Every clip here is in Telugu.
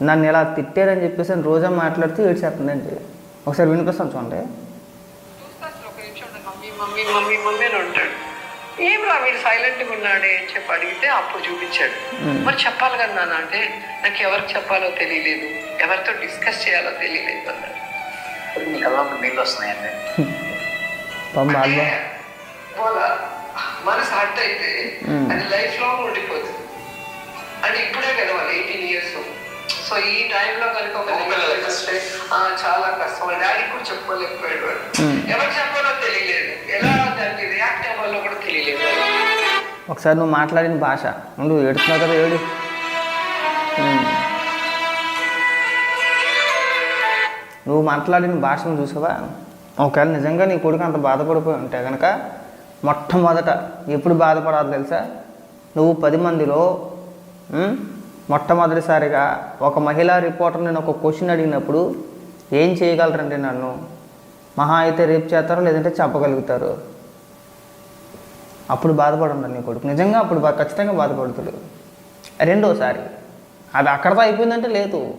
నన్ను ఇలా తిట్టారని చెప్పేసి అని రోజా మాట్లాడుతూ ఏడ్చేస్తుందండి ఒకసారి వినిపిస్తాను చూడండి. మమ్మీ మమ్మీ మమ్మీ మమ్మీ అని ఉంటాడు. ఏం రా మీరు సైలెంట్గా ఉన్నాడే అని చెప్పి అడిగితే అప్పుడు చూపించాడు. మరి చెప్పాలి కదా నాన్న అంటే నాకు ఎవరికి చెప్పాలో తెలియలేదు. ఎవరితో డిస్కస్ చేయాలో తెలియలేదు అన్నాడు. మీ కళ్ళలో నీళ్ళు వస్తున్నాయండి. మనసు హర్ట్ అయితే అది లైఫ్ లాంగ్ ఉండిపోతుంది. అండ్ ఇప్పుడే కదా వాళ్ళు ఎయిటీన్ ఇయర్స్ సో ఈ టైంలో కనుక ఒక వస్తే, ఆ, చాలా కష్టం. డాడీ కూడా చెప్పుకోలేకపోయాడు వాడు ఎవరు చెప్పాలో తెలియలేదు. ఎలా దానికి రియాక్ట్ అవ్వాలో కూడా తెలియలేదు. ఒకసారి నువ్వు మాట్లాడిన భాష. నువ్వు ఏడుస్తున్నావు కదా ఏడు. ఉమ్. నువ్వు మాట్లాడిన భాషను చూసావా? ఒకవేళ నిజంగా నీ కొడుకు అంత బాధపడిపోయి ఉంటే కనుక మొట్టమొదట ఎప్పుడు బాధపడాలి తెలుసా? నువ్వు పది మందిలో ఉమ్, మొట్టమొదటిసారిగా ఒక మహిళా రిపోర్టర్ నేను ఒక క్వశ్చన్ అడిగినప్పుడు ఏం చేయగలరండి నన్ను? మహా అయితే రేపు చేస్తారో లేదంటే చెప్పగలుగుతారు? అప్పుడు బాధపడుంటాడు నీ కొడుకు. నిజంగా అప్పుడు బా- ఖచ్చితంగా బాధపడుతుడు. రెండోసారి అది అక్కడతో అయిపోయిందంటే లేదు.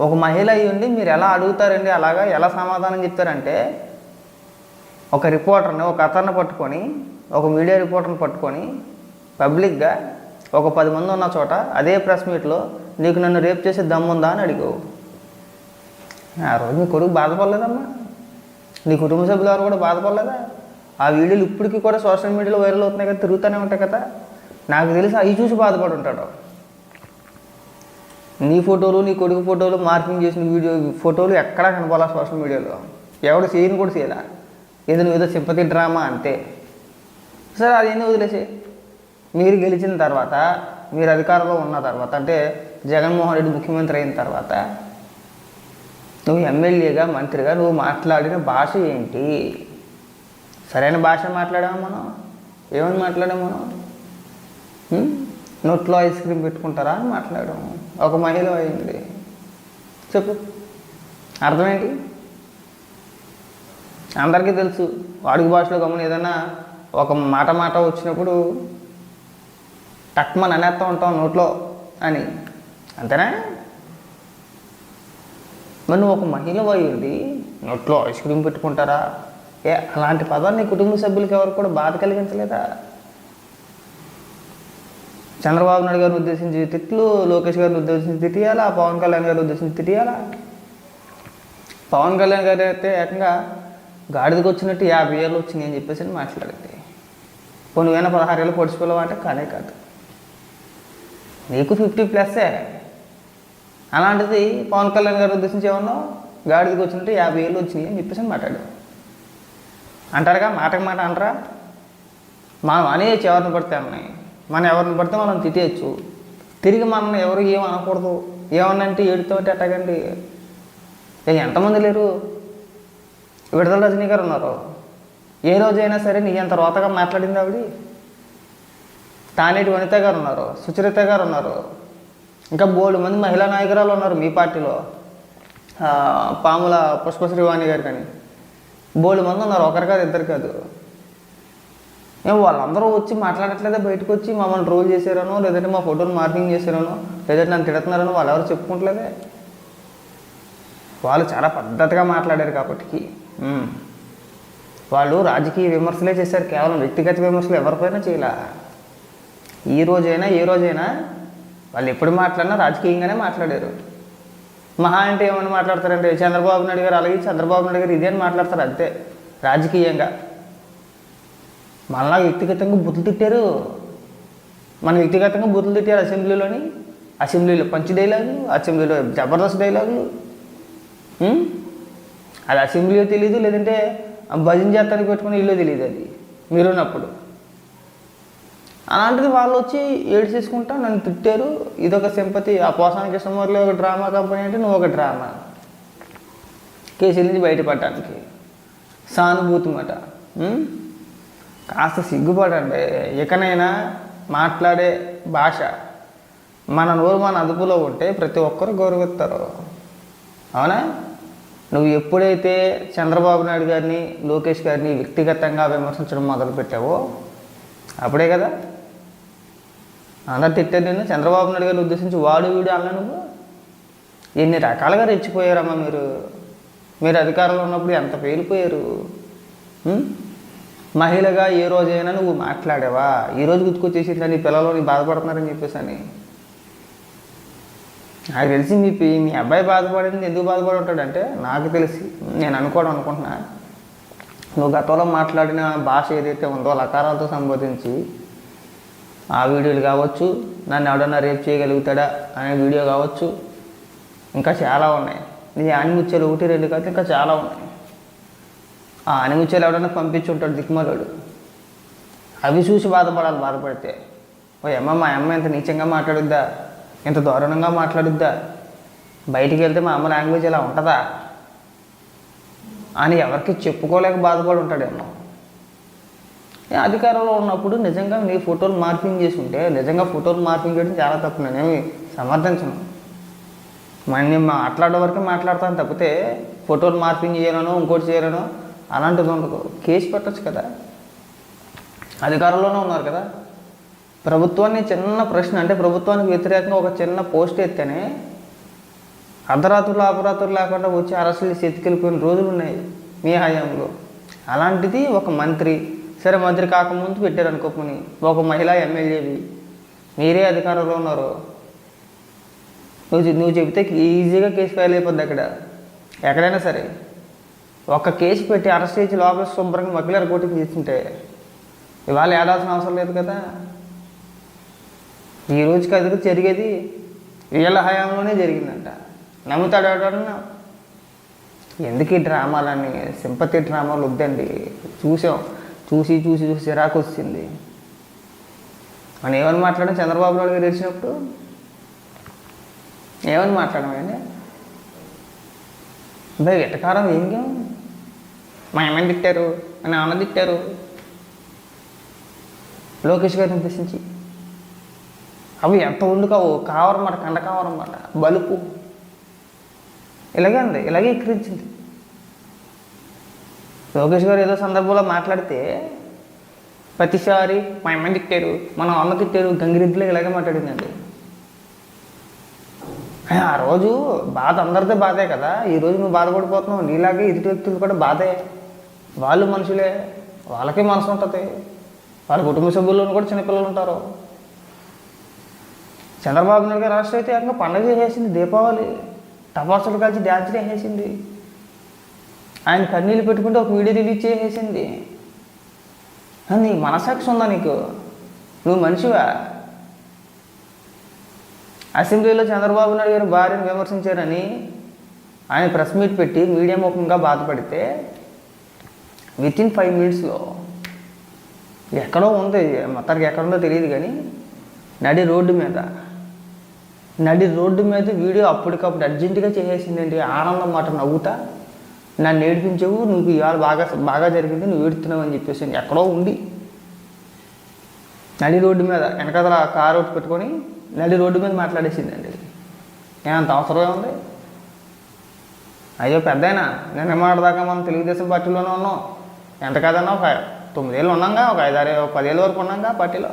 ఒక మహిళ అయ్యి ఉండి మీరు ఎలా అడుగుతారండి? అలాగా ఎలా సమాధానం చెప్తారంటే ఒక రిపోర్టర్ని ఒక అతన్ని పట్టుకొని ఒక మీడియా రిపోర్టర్ని పట్టుకొని పబ్లిక్గా ఒక పది మంది ఉన్న చోట అదే ప్రెస్ మీట్లో నీకు నన్ను రేపు చేసే దమ్ముందా అని అడిగావు. ఆ రోజు నీ కొడుకు బాధపడలేదమ్మా. నీ కుటుంబ సభ్యులు ఎవరు కూడా బాధపడలేదా? ఆ వీడియోలు ఇప్పటికీ కూడా సోషల్ మీడియాలో వైరల్ అవుతున్నాయి కదా తిరుగుతూనే ఉంటాయి కదా. నాకు తెలిసి అవి చూసి బాధపడి ఉంటాడు నీ ఫోటోలు నీ కొడుకు ఫోటోలు మార్కింగ్ చేసిన వీడియో ఫోటోలు ఎక్కడా కనపాలా సోషల్ మీడియాలో ఎవడు చేయని కూడా చేయలే. ఏదో నువ్వు ఏదో సింపతి డ్రామా అంతే సరే అదేంది వదిలేసే మీరు గెలిచిన తర్వాత మీరు అధికారంలో ఉన్న తర్వాత అంటే జగన్మోహన్ రెడ్డి ముఖ్యమంత్రి అయిన తర్వాత నువ్వు ఎమ్మెల్యేగా మంత్రిగా నువ్వు మాట్లాడిన భాష ఏంటి? సరైన భాష మాట్లాడాము మనం? ఏమని మాట్లాడాము మనం? నోట్లో ఐస్ క్రీమ్ పెట్టుకుంటారా అని మాట్లాడాము ఒక మహిళ అయింది. చెప్పు. అర్థమేంటి? అందరికీ తెలుసు. వాడుక భాషలో గమని ఏదైనా ఒక మాట మాట వచ్చినప్పుడు టక్మని అనేస్తూ ఉంటాం నోట్లో అని. అంతేనా? మరి నువ్వు ఒక మహిళ అయ్యింది నోట్లో ఐస్ క్రీమ్ పెట్టుకుంటారా? ఏ అలాంటి పదాలు నీ కుటుంబ సభ్యులకి ఎవరు కూడా బాధ కలిగించలేదా? చంద్రబాబు నాయుడు గారిని ఉద్దేశించి తిట్లు లోకేష్ గారిని ఉద్దేశించి తిట్టియాలా? పవన్ కళ్యాణ్ గారిని ఉద్దేశించి తిట్టియాలా? పవన్ కళ్యాణ్ గారు అయితే ఏకంగా గాడిదకి వచ్చినట్టు యాభై ఏళ్ళు వచ్చింది అని చెప్పేసి అని మాట్లాడింది. కొన్ని వేల పదహారు ఏళ్ళు పొడిచిపోలేవా అంటే కానే కాదు. నీకు ఫిఫ్టీ ప్లస్సే. అలాంటిది పవన్ కళ్యాణ్ గారు ఉద్దేశించి ఏమన్నావు? గాడిదకి వచ్చినట్టు యాభై ఏళ్ళు వచ్చినాయి అని చెప్పేసి మాట్లాడు అంటారుగా మాటకు మాట అంటారా మనం అనేయచ్చు ఎవరిని పడితే అన్నాయి మనం ఎవరిని పడితే మనం తిట్టేయచ్చు. తిరిగి మనం ఎవరు ఏం అనకూడదు. ఏమన్నంటే ఏడుతోటి అట్టగండి. ఎంతమంది లేరు? విడుదల రజనీ గారు ఉన్నారు. ఏ రోజైనా సరే నీ అంత రోతగా మాట్లాడింది ఆవిడ? తానేటి వనిత గారు ఉన్నారు సుచరిత గారు ఉన్నారు. ఇంకా బోల్డ్ మంది మహిళా నాయకురాలు ఉన్నారు మీ పార్టీలో. పాముల పుష్పశ్రీవాణి గారు కానీ. బోల్డ్ మంది ఉన్నారు ఒకరు కాదు ఇద్దరు కాదు. మేము వాళ్ళందరూ వచ్చి మాట్లాడట్లేదా? బయటకు వచ్చి మమ్మల్ని ట్రోల్ చేశారనో లేదంటే మా ఫోటోని మార్కింగ్ చేశారనో లేదంటే నన్ను తిడుతున్నారనో వాళ్ళు ఎవరు చెప్పుకుంటలేదే? వాళ్ళు చాలా పద్ధతిగా మాట్లాడారు కాబట్టి. వాళ్ళు రాజకీయ విమర్శలే చేశారు కేవలం వ్యక్తిగత విమర్శలు ఎవరిపైనా చేయలే. ఈ రోజైనా ఏ రోజైనా వాళ్ళు ఎప్పుడు మాట్లాడినా రాజకీయంగానే మాట్లాడారు. మహా అంటే ఏమని మాట్లాడతారంటే చంద్రబాబు నాయుడు గారు అలాగే చంద్రబాబు నాయుడు గారు ఇదే అని మాట్లాడతారు అంతే రాజకీయంగా. మళ్ళా వ్యక్తిగతంగా బుద్ధులు తిట్టారు. మన వ్యక్తిగతంగా బుద్ధులు తిట్టారు అసెంబ్లీలోని. అసెంబ్లీలో పంచ్ డైలాగులు అసెంబ్లీలో జబర్దస్త్ డైలాగులు అది అసెంబ్లీలో తెలియదు లేదంటే భజన చేస్తానికి పెట్టుకుని ఇల్లు తెలియదు అది. మీరున్నప్పుడు. అలాంటిది వాళ్ళు వచ్చి ఏడు చేసుకుంటా నన్ను తిట్టారు. ఇదొక సింపతి ఆ పోసాని కృష్ణమూర్తిలో ఒక డ్రామా కంపెనీ అంటే నువ్వు ఒక డ్రామా. కేసుల నుంచి బయటపడటానికి. సానుభూతి మాట. కాస్త సిగ్గుపడండి. ఇకనైనా మాట్లాడే భాష మన నోరు మన అదుపులో ఉంటే ప్రతి ఒక్కరు గౌరవిస్తారు. అవునా? నువ్వు ఎప్పుడైతే చంద్రబాబు నాయుడు గారిని లోకేష్ గారిని వ్యక్తిగతంగా విమర్శించడం మొదలుపెట్టావో అప్పుడే కదా? అందరు తిట్టారు నేను చంద్రబాబు నాయుడు గారిని ఉద్దేశించి వాడు వీడు అన్నా నువ్వు? ఎన్ని రకాలుగా రెచ్చిపోయారమ్మా మీరు? మీరు అధికారంలో ఉన్నప్పుడు ఎంత పేలిపోయారు? మహిళగా ఏ రోజైనా నువ్వు మాట్లాడావా? ఈ రోజు నీ పిల్లలు నీ బాధపడుతున్నారని చెప్పేసి అని. నాకు తెలిసి మీ మీ అబ్బాయి బాధపడింది ఎందుకు బాధపడి ఉంటాడంటే నాకు తెలిసి నేను అనుకోవడం అనుకుంటున్నా. నువ్వు గతంలో మాట్లాడిన భాష ఏదైతే ఉందో లకారాలతో సంబోధించి ఆ వీడియోలు కావచ్చు నన్ను ఎవడన్నా రేపు చేయగలుగుతాడా అనే వీడియో కావచ్చు ఇంకా చాలా ఉన్నాయి. నీ ఆనిముత్యాలు ఒకటి రెండు కాదు ఇంకా చాలా ఉన్నాయి. ఆ ఆనిముత్యాలు ఎవడన్నా పంపించి ఉంటాడు దిక్కుమలాడు అవి చూసి బాధపడాలి బాధపడితే. ఓ అమ్మ మా అమ్మ ఇంత నీచంగా మాట్లాడుద్దా? ఇంత దారుణంగా మాట్లాడుద్దా? బయటికి వెళ్తే మా అమ్మ లాంగ్వేజ్ ఇలా ఉంటుందా? అని ఎవరికి చెప్పుకోలేక బాధపడి ఉంటాడేమో. అధికారంలో ఉన్నప్పుడు నిజంగా నీ ఫోటోలు మార్పింగ్ చేసి ఉంటే నిజంగా ఫోటోలు మార్పింగ్ చేయడం చాలా తప్పు. నేనేమి సమర్థించను. మరి మాట్లాడే వరకు మాట్లాడతాను. తప్పితే ఫోటోలు మార్పింగ్ చేయాలనో ఇంకోటి చేయాలనో అలాంటిది ఉండదు. కేసు పెట్టచ్చు కదా. అధికారంలోనే ఉన్నారు కదా. ప్రభుత్వాన్ని చిన్న ప్రశ్న అంటే ప్రభుత్వానికి వ్యతిరేకంగా ఒక చిన్న పోస్ట్ ఎత్తేనే అర్ధరాత్రులు అపరాత్రులు లేకుండా వచ్చి అరెస్టులు ఎత్తుకెళ్ళిపోయిన రోజులు ఉన్నాయి మీ హయాంలో. అలాంటిది ఒక మంత్రి సరే మంత్రి కాకముందు పెట్టారు అనుకోమని ఒక మహిళా ఎమ్మెల్యేవి మీరే అధికారంలో ఉన్నారు. నువ్వు నువ్వు చెబితే ఈజీగా కేసు ఫైల్ అయిపోద్ది అక్కడ. ఎక్కడైనా సరే. ఒక కేసు పెట్టి అరెస్ట్ చేసి లోపల శుభ్రంగా మక్కిలర్ కోటింగ్ చేస్తుంటే ఇవాళ ఏడాల్సిన అవసరం లేదు కదా. ఈ రోజుకి అది జరిగేది వీళ్ళ హయాంలోనే జరిగిందంట. నమ్ముతాడు ఎవడన్నా? ఎందుకు ఈ డ్రామాలని సింపతి డ్రామాలు వద్దండి. చూసాం. చూసి చూసి చూసి చిరాకు వచ్చింది మనం ఏమని మాట్లాడడం చంద్రబాబు నాయుడు గారు తెలిసినప్పుడు? ఏమని మాట్లాడమండి అబ్బాయి వెటకారం ఏం మా ఏమని తిట్టారు అని నాన్న తిట్టారు. లోకేష్ గారిని ఉద్దేశించి అవి ఎంత వండుకావు కావరమాట కండ కావరమాట బలుపు. ఇలాగే ఉంది ఇలాగే ఎక్కిరించింది లోకేష్ గారు ఏదో సందర్భంలో మాట్లాడితే ప్రతిసారి మా అమ్మ తిట్టారు మన అమ్మ తిట్టారు గంగిరెద్దులో ఇలాగే మాట్లాడిందండి. ఆ, రోజు బాధ అందరితో బాధే కదా. ఈరోజు నువ్వు బాధపడిపోతున్నావు. నీలాగే ఎదుటి వ్యక్తులు కూడా బాధే. వాళ్ళు మనుషులే. వాళ్ళకే మనసు ఉంటుంది. వాళ్ళ కుటుంబ సభ్యుల్లో కూడా చిన్నపిల్లలు ఉంటారు. చంద్రబాబు నాయుడు గారు రాష్ట్రం అయితే ఏకంగా పండగ చేసేసింది దీపావళి. టపాసులు కలిసి డ్యాన్స్ చేసేసింది ఆయన కన్నీళ్ళు పెట్టుకుంటే ఒక వీడియో రిలీజ్ చేసేసింది. నీ మనసాక్షి ఉందా నీకు? నువ్వు మనిషివా? అసెంబ్లీలో చంద్రబాబు నాయుడు గారు భార్యను విమర్శించారని ఆయన ప్రెస్ మీట్ పెట్టి మీడియా ముఖంగా బాధపడితే విత్ ఇన్ ఫైవ్ మినిట్స్లో ఎక్కడో ఉంది మొత్తానికి ఎక్కడుందో తెలియదు కానీ నడి రోడ్డు మీద నడి రోడ్డు మీద వీడియో అప్పటికప్పుడు అర్జెంటుగా చేసేసిందండి. ఆనందం మాట నవ్వుతా నన్ను ఏడిపించవు నువ్వు ఇవాళ బాగా బాగా జరిగింది నువ్వు ఏడుతున్నావు అని చెప్పేసి ఎక్కడో ఉండి నడి రోడ్డు మీద వెనకదల కారు ఒకటి పెట్టుకొని నడి రోడ్డు మీద మాట్లాడేసిందండి ఏమంత అవసరమే ఉంది? అయ్యో పెద్దయినా నేను మాటదాకా మనం తెలుగుదేశం పార్టీలోనే ఉన్నాం. ఎంత కాదన్నా ఒక తొమ్మిదేళ్ళు ఉన్నాంగా ఒక ఐదారు ఒక పదేళ్ళ వరకు ఉన్నాగా పార్టీలో?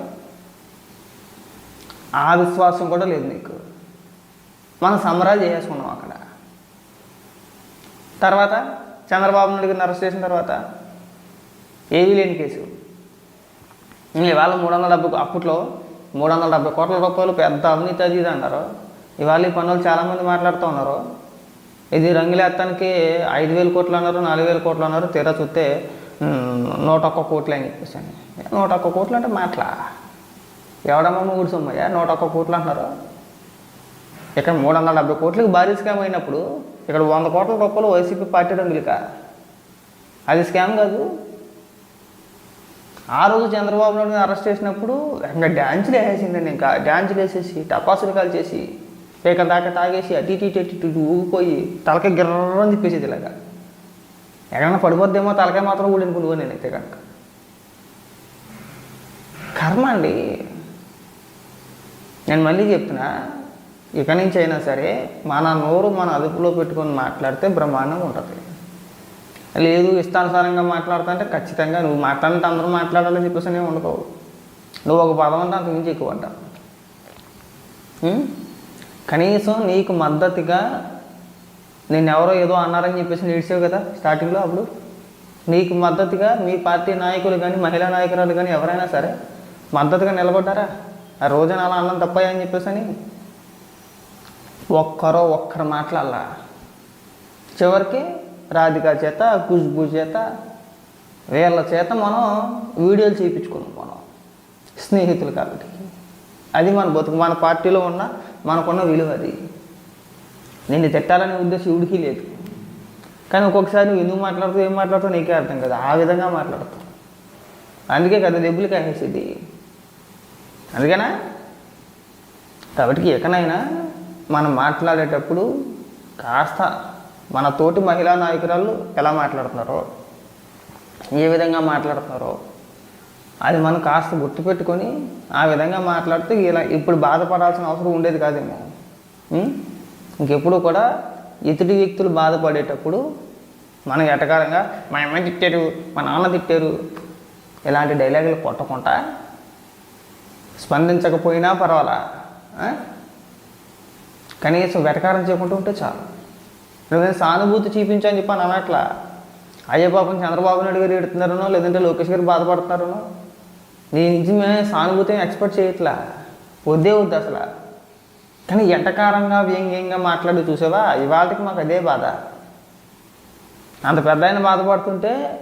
ఆ విశ్వాసం కూడా లేదు నీకు. మనం సంబరాలు చేసుకున్నాం అక్కడ. తర్వాత చంద్రబాబు నాయుడు గారిని అరెస్ట్ చేసిన తర్వాత ఏవీ లేని కేసు. ఇవాళ మూడు వందల డెబ్బై అప్పట్లో మూడు వందల డెబ్బై కోట్ల రూపాయలు పెద్ద అవినీతి అది ఇది అన్నారు ఇవాళ ఈ పనులు చాలామంది మాట్లాడుతూ ఉన్నారు. ఇది రంగులేత్తానికి ఐదు వేల కోట్లు అన్నారు నాలుగు వేల కోట్లు అన్నారు తీరా చూస్తే నూట ఒక్క కోట్లు అని చెప్పేసి నూట ఒక్క కోట్లు అంటే మాటలా? ఎవడమ్మ మూడు సొమ్మయ్యా నూట ఒక్క కోట్లు అంటున్నారు. ఇక్కడ మూడు వందల డెబ్బై కోట్లకి భారీ స్కామ్ అయినప్పుడు ఇక్కడ వంద కోట్ల రూపాయలు వైసీపీ పార్టీ రంగులకా అది స్కామ్ కాదు. ఆ రోజు చంద్రబాబు నాయుడు అరెస్ట్ చేసినప్పుడు ఇంకా డ్యాన్సులు వేసేసిందండి ఇంకా. డ్యాన్సులు వేసేసి టపాసులు కాల్చేసి పేక దాకా తాగేసి అటు ఇటు ఇటు ఇటు ఇటు ఊగిపోయి తలకాయ గిర్రని తిప్పేసేది ఇలాగా. ఎక్కడైనా పడిపోద్దేమో తలకాయ మాత్రం ఊడి అనుకున్నాను నేనైతే కనుక కర్మ అండి. నేను మళ్ళీ చెప్తున్నా ఇక నుంచి అయినా సరే మన నోరు మన అదుపులో పెట్టుకొని మాట్లాడితే బ్రహ్మాండంగా ఉంటుంది. లేదు ఇష్టానుసారంగా మాట్లాడుతుంటే ఖచ్చితంగా నువ్వు మాట్లాడితే అందరూ మాట్లాడాలని చెప్పేసి నేను ఉండకవు నువ్వు ఒక పదం అంటే అంత మించి ఎక్కువ అంట కనీసం నీకు మద్దతుగా నేను ఎవరో ఏదో అన్నారని చెప్పేసి నేర్చావు కదా స్టార్టింగ్లో అప్పుడు? నీకు మద్దతుగా మీ పార్టీ నాయకులు కానీ మహిళా నాయకురాలు కానీ ఎవరైనా సరే మద్దతుగా నిలబడ్డారా? ఆ రోజున అలా అన్నం తప్పాయని అని చెప్పేసి అని ఒక్కరో ఒక్కరు మాట్లాడాల. చివరికి రాధిక చేత ఖుష్బు చేత వీళ్ళ చేత మనం వీడియోలు చేయించుకున్నాం మనం. స్నేహితులు కాబట్టి. అది మన బతుకు మన పార్టీలో ఉన్న మనకున్న విలువ అది. నేను తిట్టాలనే ఉద్దేశం ఇవిడికి లేదు. కానీ ఒక్కొక్కసారి నువ్వు ఎందుకు మాట్లాడుతూ ఏం మాట్లాడుతావు నీకే అర్థం కదా. ఆ విధంగా మాట్లాడతావు అందుకే కదా దెబ్బలు కాసేది అందుకేనా? కాబట్టి ఎక్కనైనా మనం మాట్లాడేటప్పుడు కాస్త మన తోటి మహిళా నాయకురాలు ఎలా మాట్లాడుతున్నారో ఏ విధంగా మాట్లాడుతున్నారో అది మనం కాస్త గుర్తుపెట్టుకొని ఆ విధంగా మాట్లాడితే ఇలా ఇప్పుడు బాధపడాల్సిన అవసరం ఉండేది కాదేమో. ఇంకెప్పుడు కూడా ఇతడి వ్యక్తులు బాధపడేటప్పుడు మనం ఎటకారంగా మా అమ్మ తిట్టారు మా నాన్న తిట్టారు ఇలాంటి డైలాగులు కొట్టకుండా స్పందించకపోయినా పర్వాలా? కనీసం వెటకారం చేయకుండా ఉంటే చాలు. లేదంటే సానుభూతి చూపించని చెప్పి అని అనట్లా. అయ్యే పాపం చంద్రబాబు నాయుడు గారు ఎడుతున్నారనో లేదంటే లోకేష్ గారు బాధపడుతున్నారనో. నీ నుంచి మేము సానుభూతిని ఎక్స్పెక్ట్ చేయట్లా. వద్దే వద్దు అసలు. కానీ ఎటకారంగా వ్యంగ్యంగా మాట్లాడి చూసావా? ఇవాళకి మాకు అదే బాధ. అంత పెద్ద ఆయన బాధపడుతుంటే